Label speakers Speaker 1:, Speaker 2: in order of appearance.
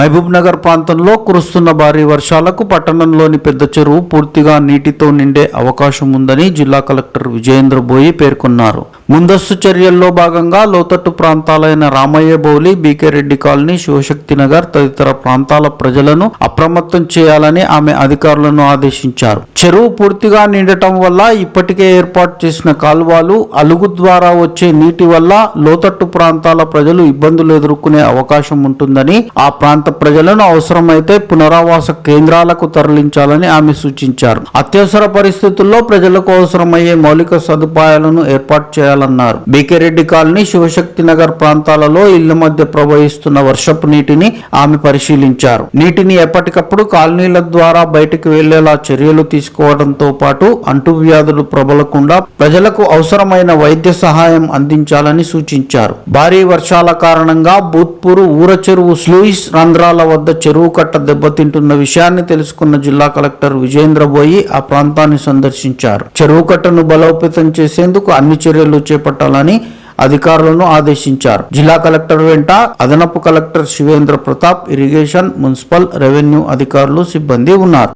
Speaker 1: మహబూబ్ నగర్ ప్రాంతంలో కురుస్తున్న భారీ వర్షాలకు పట్టణంలోని పెద్ద చెరువు పూర్తిగా నీటితో నిండే అవకాశం ఉందని జిల్లా కలెక్టర్ విజయేంద్ర బోయి పేర్కొన్నారు. ముందస్తు చర్యల్లో భాగంగా లోతట్టు ప్రాంతాలైన రామయ్య బౌలి బీకే రెడ్డి కాలనీ శివశక్తి నగర్ తదితర ప్రాంతాల ప్రజలను అప్రమత్తం చేయాలని ఆమె అధికారులను ఆదేశించారు. చెరువు పూర్తిగా నిండటం వల్ల ఇప్పటికే ఏర్పాటు చేసిన కాలువలు అలుగు ద్వారా వచ్చే నీటి వల్ల లోతట్టు ప్రాంతాల ప్రజలు ఇబ్బందులు ఎదుర్కొనే అవకాశం ఉంటుందని ఆ ప్రాంత ప్రజలను అవసరమైతే పునరావాస కేంద్రాలకు తరలించాలని ఆమె సూచించారు. అత్యవసర పరిస్థితుల్లో ప్రజలకు అవసరమయ్యే మౌలిక సదుపాయాలను ఏర్పాటు చేయాలన్నారు. బీకేరెడ్డి కాలనీ శివశక్తి నగర్ ప్రాంతాలలో ఇళ్ళ మధ్య ప్రవహిస్తున్న వర్షపు నీటిని ఆమె పరిశీలించారు. నీటిని ఎప్పటికప్పుడు కాలనీల ద్వారా బయటకు వెళ్ళేలా చర్యలు తీసుకోవడంతో పాటు అంటువ్యాధులు ప్రబలకుండా ప్రజలకు అవసరమైన వైద్య సహాయం అందించాలని సూచించారు. భారీ వర్షాల కారణంగా భూత్పూర్ ఊర చెరువు స్లూయిస్ రంధ్రాల వద్ద చెరువు కట్ట దెబ్బతింటున్న విషయాన్ని తెలుసుకున్న జిల్లా కలెక్టర్ విజేంద్ర బోయి ఆ ప్రాంతాన్ని సందర్శించారు. చెరువు కట్టను బలోపేతం చేసేందుకు అన్ని చర్యలు చేపట్టాలని అధికారులను ఆదేశించారు. జిల్లా కలెక్టర్ వెంట అదనపు collector Shivendra Pratap irrigation municipal revenue అధికారులు సిబ్బంది ఉన్నారు.